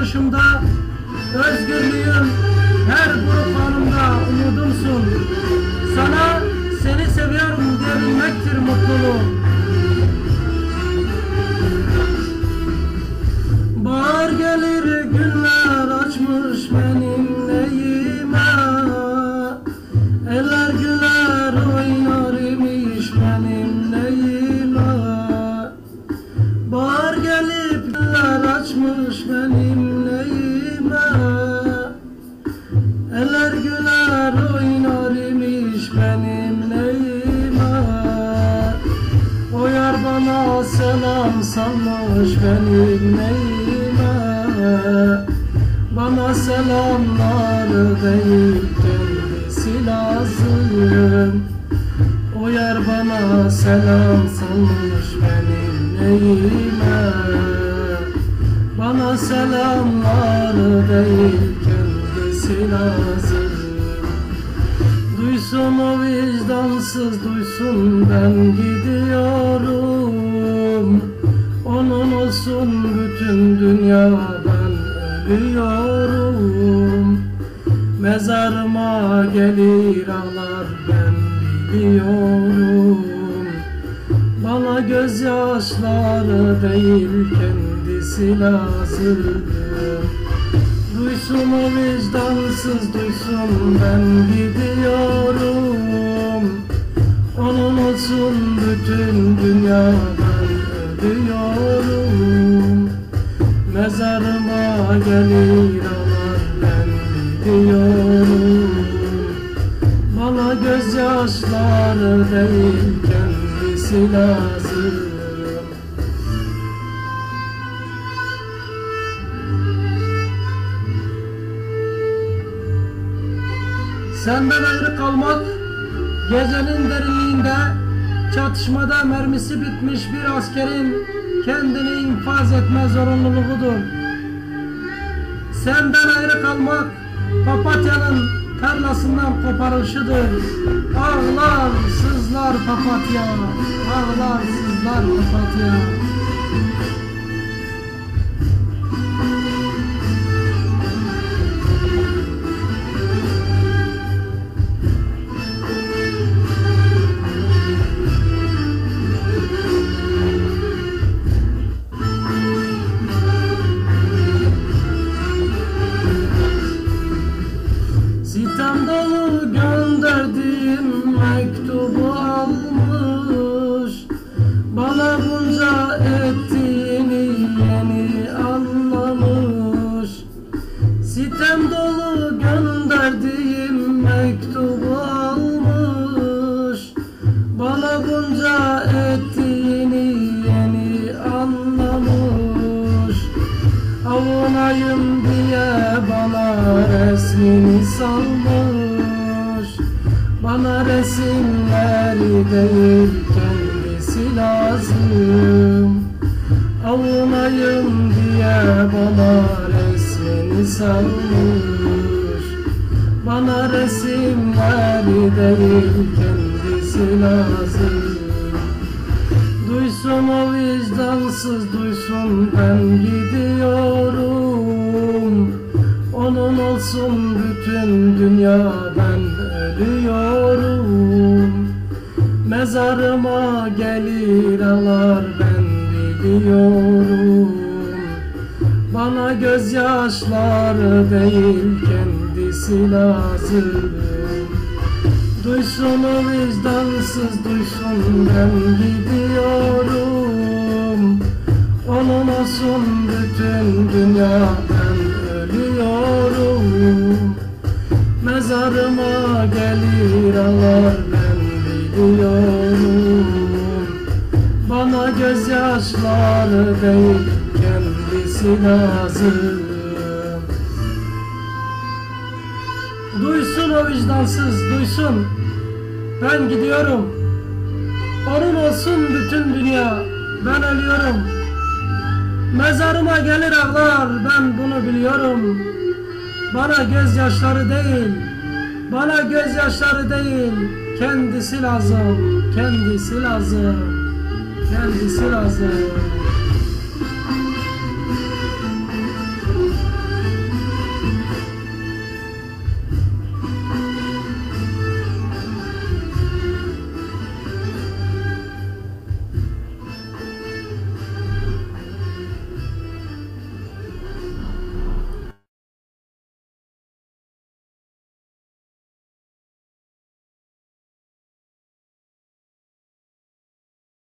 duruşumda, özgürlüğüm her buruk anımda umudumsun. Salmış benim neyime? Bana selamlar değil kendisi lazım. O bana selam salmış benim neyime? Bana selamlar değil kendisi lazım. Duysun o vicdansız duysun ben gidiyorum olsun bütün dünya ben ölüyorum. Mezarıma gelir ağlar ben biliyorum. Bana gözyaşları değil kendisi lazım Duysun o vicdansız duysun ben gidiyorum. Onun olsun bütün dünyadan ölüyorum Mezarıma gelir ağlar ben biliyorum. Bana gözyaşları değil kendisi lazım. Senden ayrı kalmak gecenin derinliğinde çatışmada mermisi bitmiş bir askerin kendini infaz etme zorunluluğudur. Senden ayrı kalmak papatyanın tarlasından koparılışıdır. Ağlar sızlar papatya, ağlar sızlar papatya. Resmini salmış Bana resimleri değil kendisi lazım. Avunayım diye bana resmini salmış. Bana resimleri değil kendisi lazım. Duysun o vicdansız duysun ben gidiyorum olsun bütün dünya ben ölüyorum. Mezarıma gelir ağlar ben biliyorum. Bana gözyaşları değil kendisi lazım. Duysun o vicdansız duysun ben gidiyorum. Onun olsun bütün dünya ben ölüyorum Mezarıma gelir ağlar ben biliyorum Bana gözyaşları değil kendisi lazım Duysun o vicdansız, duysun. Ben gidiyorum. Onun olsun bütün dünya. Ben ölüyorum. Mezarıma gelir ağlar, ben bunu biliyorum. Bana gözyaşları değil, bana gözyaşları değil, kendisi lazım, kendisi lazım, kendisi lazım.